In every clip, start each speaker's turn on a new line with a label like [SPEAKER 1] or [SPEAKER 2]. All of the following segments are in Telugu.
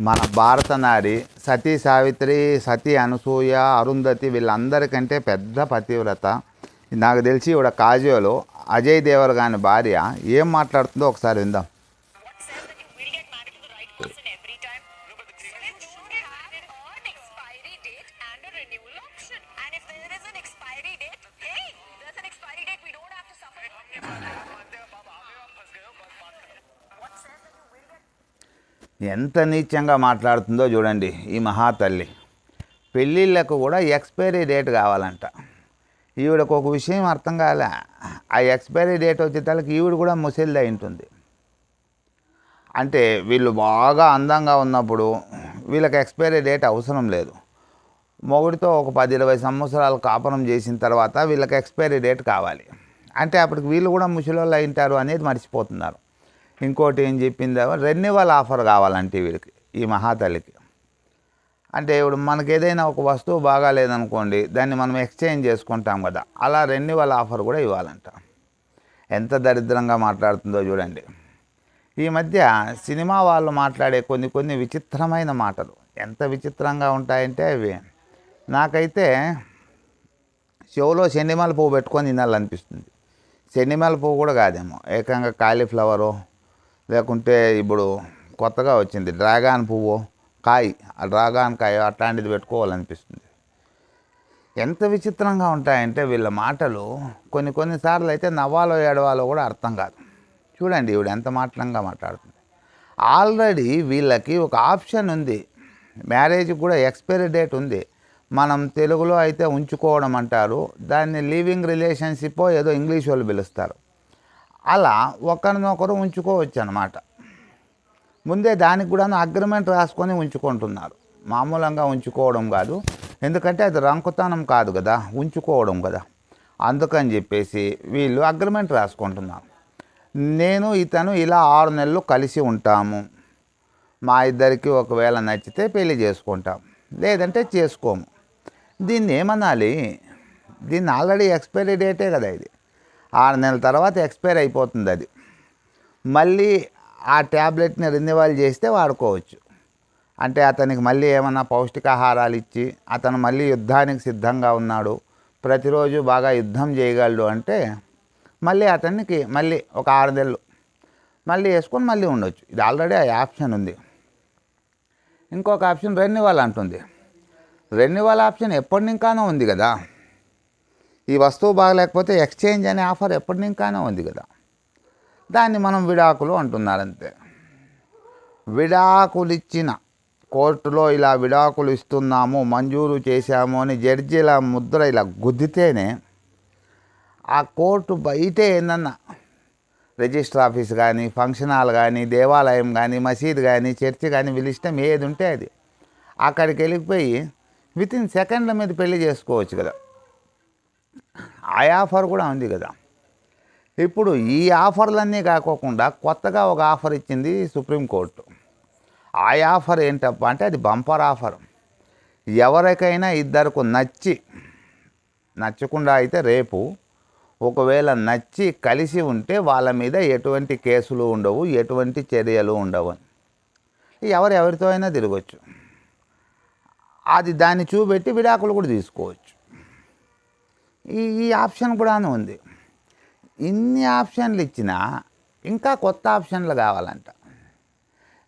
[SPEAKER 1] మన భారత నారి సతీ సావిత్రి సతీ అనసూయ అరుంధతి వీళ్ళందరికంటే పెద్ద పతివ్రత. నాకు తెలిసి ఇవిడ కాజోలో అజయ్ దేవరగాని భార్య. ఏం మాట్లాడుతుందో ఒకసారి విందాం. ఎంత నీచంగా మాట్లాడుతుందో చూడండి ఈ మహాతల్లి. పెళ్ళిళ్ళకు కూడా ఎక్స్పైరీ డేట్ కావాలంట. ఈవిడకు ఒక విషయం అర్థం కాలే. ఆ ఎక్స్పైరీ డేట్ వచ్చేసరికి ఈవిడ కూడా ముసలిది ఉంటుంది. అంటే వీళ్ళు బాగా అందంగా ఉన్నప్పుడు వీళ్ళకి ఎక్స్పైరీ డేట్ అవసరం లేదు. మొగుడితో ఒక పది ఇరవై సంవత్సరాలు కాపురం చేసిన తర్వాత వీళ్ళకి ఎక్స్పైరీ డేట్ కావాలి. అంటే అప్పటికి వీళ్ళు కూడా ముసలోళ్ళు అయింటారు అనేది మర్చిపోతున్నారు. ఇంకోటి ఏం చెప్పింది రెన్యువల్ ఆఫర్ కావాలంటే వీడికి ఈ మహాతల్లికి. అంటే ఇప్పుడు మనకి ఏదైనా ఒక వస్తువు బాగాలేదనుకోండి దాన్ని మనం ఎక్స్చేంజ్ చేసుకుంటాం కదా అలా రెన్యువల్ ఆఫర్ కూడా ఇవ్వాలంట. ఎంత దరిద్రంగా మాట్లాడుతుందో చూడండి. ఈ మధ్య సినిమా వాళ్ళు మాట్లాడే కొన్ని కొన్ని విచిత్రమైన మాటలు. ఎంత విచిత్రంగా ఉంటాయంటే అవి. నాకైతే చెవులో శనిమల పువ్వు పెట్టుకొని తినాలనిపిస్తుంది. శనిమల పువ్వు కూడా కాదేమో. ఏకంగా కాలీఫ్లవరు లేకుంటే ఇప్పుడు కొత్తగా వచ్చింది డ్రాగాన్ పువ్వు కాయ. ఆ డ్రాగాన్ కాయ అట్లాంటిది పెట్టుకోవాలనిపిస్తుంది. ఎంత విచిత్రంగా ఉంటాయంటే వీళ్ళ మాటలు కొన్ని కొన్నిసార్లు అయితే నవ్వాలో ఏడవాలో కూడా అర్థం కాదు. చూడండి ఈవిడ ఎంత మాటలంగా మాట్లాడుతుంది. ఆల్రెడీ వీళ్ళకి ఒక ఆప్షన్ ఉంది. మ్యారేజ్ కూడా ఎక్స్పైరీ డేట్ ఉంది. మనం తెలుగులో అయితే ఉంచుకోవడం అంటారు. దాన్ని లివింగ్ రిలేషన్షిప్ ఏదో ఇంగ్లీష్ వాళ్ళు పిలుస్తారు. అలా ఒకరినొకరు ఉంచుకోవచ్చు అనమాట ముందే దానికి కూడా అగ్రిమెంట్ రాసుకొని ఉంచుకుంటున్నారు. మామూలంగా ఉంచుకోవడం కాదు. ఎందుకంటే అది రంకుతనం కాదు కదా ఉంచుకోవడం కదా. అందుకని చెప్పేసి వీళ్ళు అగ్రిమెంట్ రాసుకుంటున్నారు. నేను ఇతను ఇలా ఆరు నెలలు కలిసి ఉంటాము. మా ఇద్దరికి ఒకవేళ నచ్చితే పెళ్ళి చేసుకుంటాం. లేదంటే చేసుకోము. దీన్ని ఏమనాలి? దీన్ని ఆల్రెడీ ఎక్స్పైరీ డేటే కదా ఇది. ఆరు నెలల తర్వాత ఎక్స్పైర్ అయిపోతుంది అది. మళ్ళీ ఆ ట్యాబ్లెట్ని రెన్యువల్ చేస్తే వాడుకోవచ్చు. అంటే అతనికి మళ్ళీ ఏమన్నా పౌష్టికాహారాలు ఇచ్చి అతను మళ్ళీ యుద్ధానికి సిద్ధంగా ఉన్నాడు ప్రతిరోజు బాగా యుద్ధం చేయగలడు అంటే మళ్ళీ అతనికి మళ్ళీ ఒక ఆరు నెలలు మళ్ళీ వేసుకొని మళ్ళీ ఉండొచ్చు. ఇది ఆల్రెడీ ఆ ఆప్షన్ ఉంది. ఇంకొక ఆప్షన్ రెన్యువల్ అంటుంది. రెన్యువల్ ఆప్షన్ ఎప్పటి నుంకానో ఉంది కదా. ఈ వస్తువు బాగలేకపోతే ఎక్స్చేంజ్ అనే ఆఫర్ ఎప్పటి ఇంకానో ఉంది కదా. దాన్ని మనం విడాకులు అంటున్నారు అంతే. విడాకులు ఇచ్చిన కోర్టులో ఇలా విడాకులు ఇస్తున్నాము మంజూరు చేశాము అని జడ్జిల ముద్ర ఇలా గుద్దితేనే ఆ కోర్టు బయటే ఏందన్నా? రిజిస్టర్ ఆఫీస్ కానీ ఫంక్షన్ హాల్ కానీ దేవాలయం కానీ మసీద్ కానీ చర్చి కానీ వీళ్ళ ఇష్టం ఏది ఉంటే అది. అక్కడికి వెళ్ళిపోయి విత్ ఇన్ సెకండ్ల మీద పెళ్ళి చేసుకోవచ్చు కదా. ఆ ఆఫర్ కూడా ఉంది కదా. ఇప్పుడు ఈ ఆఫర్లన్నీ కాకోకుండా కొత్తగా ఒక ఆఫర్ ఇచ్చింది సుప్రీంకోర్టు ఆ ఆఫర్ ఏంటప్ప అంటే అది బంపర్ ఆఫర్. ఎవరికైనా ఇద్దరికి నచ్చి నచ్చకుండా అయితే రేపు ఒకవేళ నచ్చి కలిసి ఉంటే వాళ్ళ మీద ఎటువంటి కేసులు ఉండవు ఎటువంటి చర్యలు ఉండవు. అని ఎవరు ఎవరితో అయినా తిరగచ్చు. అది దాన్ని చూపెట్టి విడాకులు కూడా తీసుకోవచ్చు. ఈ ఈ ఆప్షన్ కూడాను ఉంది. ఇన్ని ఆప్షన్లు ఇచ్చినా ఇంకా కొత్త ఆప్షన్లు కావాలంట.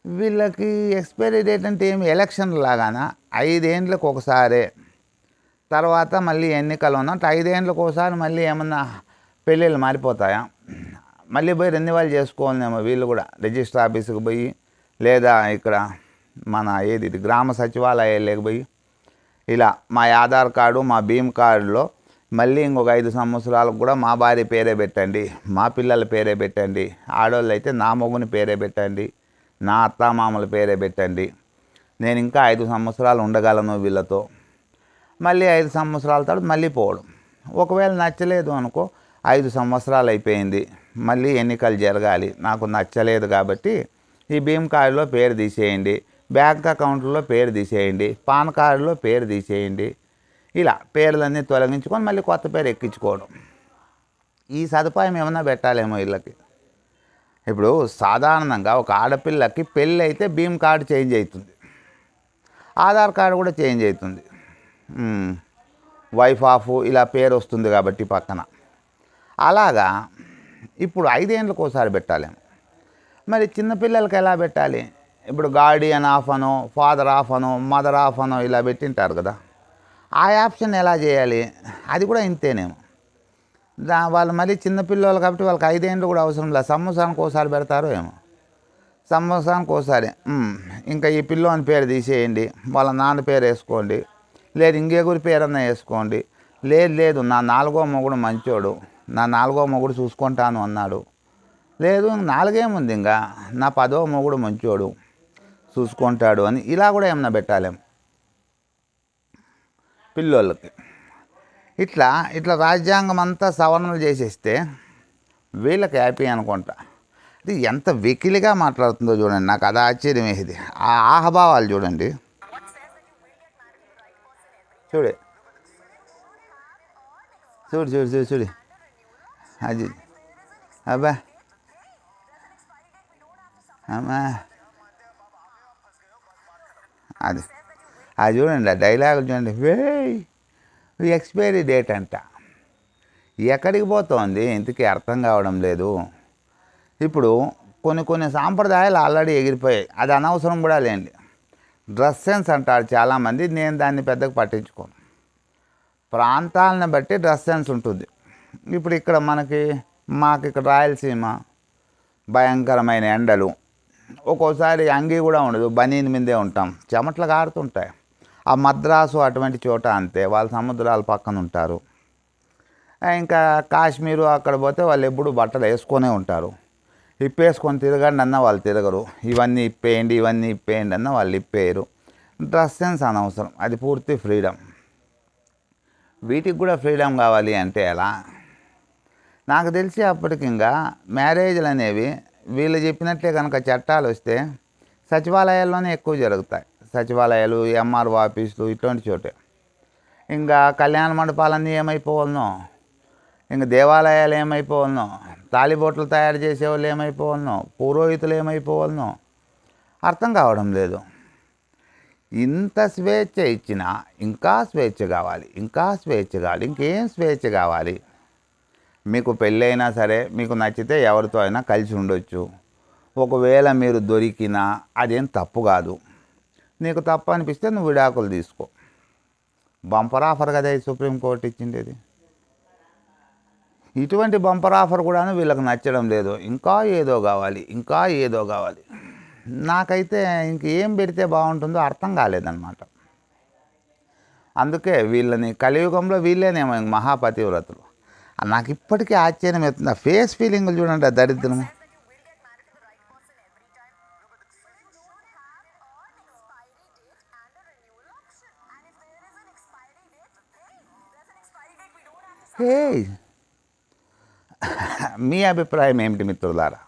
[SPEAKER 1] వీళ్ళకి ఎక్స్పైరీ డేట్ అంటే ఏమి? ఎలక్షన్ లాగానా? ఐదేండ్లకు ఒకసారే. తర్వాత మళ్ళీ ఎన్నికలు ఉన్నట్టు ఐదేండ్లకు ఒకసారి మళ్ళీ ఏమన్నా పెళ్ళిళ్ళు మారిపోతాయా? మళ్ళీ పోయి రెన్యువల్ చేసుకోవాలేమో వీళ్ళు కూడా. రిజిస్టర్ ఆఫీస్కి పోయి లేదా ఇక్కడ మన ఏది ఇది గ్రామ సచివాలయాలకు పోయి. ఇలా మా ఆధార్ కార్డు మా భీమ్ కార్డులో మళ్ళీ ఇంకొక ఐదు సంవత్సరాలకు కూడా మా భార్య పేరే పెట్టండి మా పిల్లల పేరే పెట్టండి ఆడవాళ్ళు అయితే నా మొగుని పేరే పెట్టండి నా అత్తామామల పేరే పెట్టండి. నేను ఇంకా ఐదు సంవత్సరాలు ఉండగలను వీళ్ళతో. మళ్ళీ ఐదు సంవత్సరాల తర్వాత మళ్ళీ పోవడం. ఒకవేళ నచ్చలేదు అనుకో ఐదు సంవత్సరాలు అయిపోయింది మళ్ళీ ఎన్నికలు జరగాలి. నాకు నచ్చలేదు కాబట్టి ఈ భీమ్ కార్డులో పేరు తీసేయండి బ్యాంక్ అకౌంట్లో పేరు తీసేయండి పాన్ కార్డులో పేరు తీసేయండి. ఇలా పేర్లన్నీ తొలగించుకొని మళ్ళీ కొత్త పేరు ఎక్కించుకోవడం. ఈ సదుపాయం ఏమన్నా పెట్టాలేమో వీళ్ళకి ఇప్పుడు సాధారణంగా ఒక ఆడపిల్లకి పెళ్ళి అయితే భీమ్ కార్డు చేంజ్ అవుతుంది ఆధార్ కార్డు కూడా చేంజ్ అవుతుంది వైఫ్ ఆఫ్ ఇలా పేరు వస్తుంది కాబట్టి పక్కన. అలాగా ఇప్పుడు ఐదేళ్ళకి ఒకసారి పెట్టాలేము మరి చిన్నపిల్లలకి ఎలా పెట్టాలి? ఇప్పుడు గార్డియన్ ఆఫ్ అనో ఫాదర్ ఆఫ్ అనో మదర్ ఆఫ్ అనో ఇలా పెట్టింటారు కదా. ఆ ఆప్షన్ ఎలా చేయాలి? అది కూడా ఇంతేనేమో. దా వాళ్ళు మళ్ళీ చిన్నపిల్లలు కాబట్టి వాళ్ళకి ఐదేండ్లు కూడా అవసరం లేదు సంవత్సరానికి ఒకసారి పెడతారో ఏమో. సంవత్సరానికి ఒకసారి ఇంకా ఈ పిల్లోని పేరు తీసేయండి వాళ్ళ నాన్న పేరు వేసుకోండి లేదు ఇంకెగురి పేరన్నా వేసుకోండి. లేదు లేదు నా నాలుగో మొగుడు మంచోడు నా నాలుగో మొగుడు చూసుకుంటాను అన్నాడు. లేదు నాలుగేముంది ఇంకా నా పదో మొగుడు మంచోడు చూసుకుంటాడు అని ఇలా కూడా ఏమన్నా పెట్టాలేమో పిల్లోళ్ళకి. ఇట్లా ఇట్లా రాజ్యాంగం అంతా సవరణలు చేసేస్తే వీళ్ళకి హ్యాపీ అనుకుంటా. ఇది ఎంత వెకిలిగా మాట్లాడుతుందో చూడండి నాకు అది ఆశ్చర్యం వేసేది. ఆ ఆహభావాలు చూడండి. చూడు. చూడు చూడు చూడు చూడు. అది. అబ్బా. అమ్మా. అది. అది చూడండి ఆ డైలాగులు చూడండి. వేయ్ ఎక్స్పైరీ డేట్ అంట. ఎక్కడికి పోతోంది? ఇంతకీ అర్థం కావడం లేదు. ఇప్పుడు కొన్ని కొన్ని సాంప్రదాయాలు ఆల్రెడీ ఎగిరిపోయాయి. అది అనవసరం కూడా లేండి. డ్రెస్ సెన్స్ అంటారు చాలామంది. నేను దాన్ని పెద్దగా పట్టించుకోను. ప్రాంతాలను బట్టి డ్రెస్ సెన్స్ ఉంటుంది. ఇప్పుడు ఇక్కడ మనకి మాకు ఇక్కడ రాయలసీమ భయంకరమైన ఎండలు. ఒక్కోసారి అంగీ కూడా ఉండదు. బనీన్ మీదే ఉంటాం. చెమట్లు కారుతుంటాయి ఆ మద్రాసు అటువంటి చోట అంతే. వాళ్ళు సముద్రాల పక్కన ఉంటారు. ఇంకా కాశ్మీరు అక్కడ పోతే వాళ్ళు ఎప్పుడు బట్టలు వేసుకొనే ఉంటారు. ఇప్పేసుకొని తిరగండి అన్న వాళ్ళు తిరగరు. ఇవన్నీ ఇప్పేయండి ఇవన్నీ ఇప్పేయండి అన్న వాళ్ళు ఇప్పేయరు. డ్రెస్ సెన్స్ అనవసరం. అది పూర్తి ఫ్రీడమ్. వీటికి కూడా ఫ్రీడమ్ కావాలి అంటే ఎలా? నాకు తెలిసి అప్పటికింగా మ్యారేజ్లు అనేవి వీళ్ళు చెప్పినట్లే కనుక చట్టాలు వస్తే సచివాలయాల్లోనే ఎక్కువ జరుగుతాయి. సచివాలయాలు ఎంఆర్ఓ ఆఫీసులు ఇటువంటి చోటే. ఇంకా కళ్యాణ మండపాలన్నీ ఏమైపోవాలనో ఇంకా దేవాలయాలు ఏమైపోవాలనో తాలిబొట్లు తయారు చేసేవాళ్ళు ఏమైపోవాలనో పురోహితులు ఏమైపోవాలనో అర్థం కావడం లేదు. ఇంత స్వేచ్ఛ ఇచ్చినా ఇంకా స్వేచ్ఛ కావాలి ఇంకా స్వేచ్ఛ కావాలి ఇంకేం స్వేచ్ఛ కావాలి? మీకు పెళ్ళైనా సరే మీకు నచ్చితే ఎవరితో అయినా కలిసి ఉండొచ్చు. ఒకవేళ మీరు దొరికినా అదేం తప్పు కాదు. నీకు తప్ప అనిపిస్తే నువ్వు విడాకులు తీసుకో. బంపర్ ఆఫర్ కదా ఈ సుప్రీంకోర్టు ఇచ్చిండేది. ఇటువంటి బంపర్ ఆఫర్ కూడాను వీళ్ళకి నచ్చడం లేదు. ఇంకా ఏదో కావాలి ఇంకా ఏదో కావాలి. నాకైతే ఇంకేం పెడితే బాగుంటుందో అర్థం కాలేదన్నమాట. అందుకే వీళ్ళని కలియుగంలో వీళ్ళేనేమో ఇంక మహాపతివ్రతలు. నాకు ఇప్పటికీ ఆశ్చర్యం అవుతుంది ఫేస్ ఫీలింగ్లు చూడండి ఆ హే. మీ అభిప్రాయం ఏమిటి మిత్రులారా?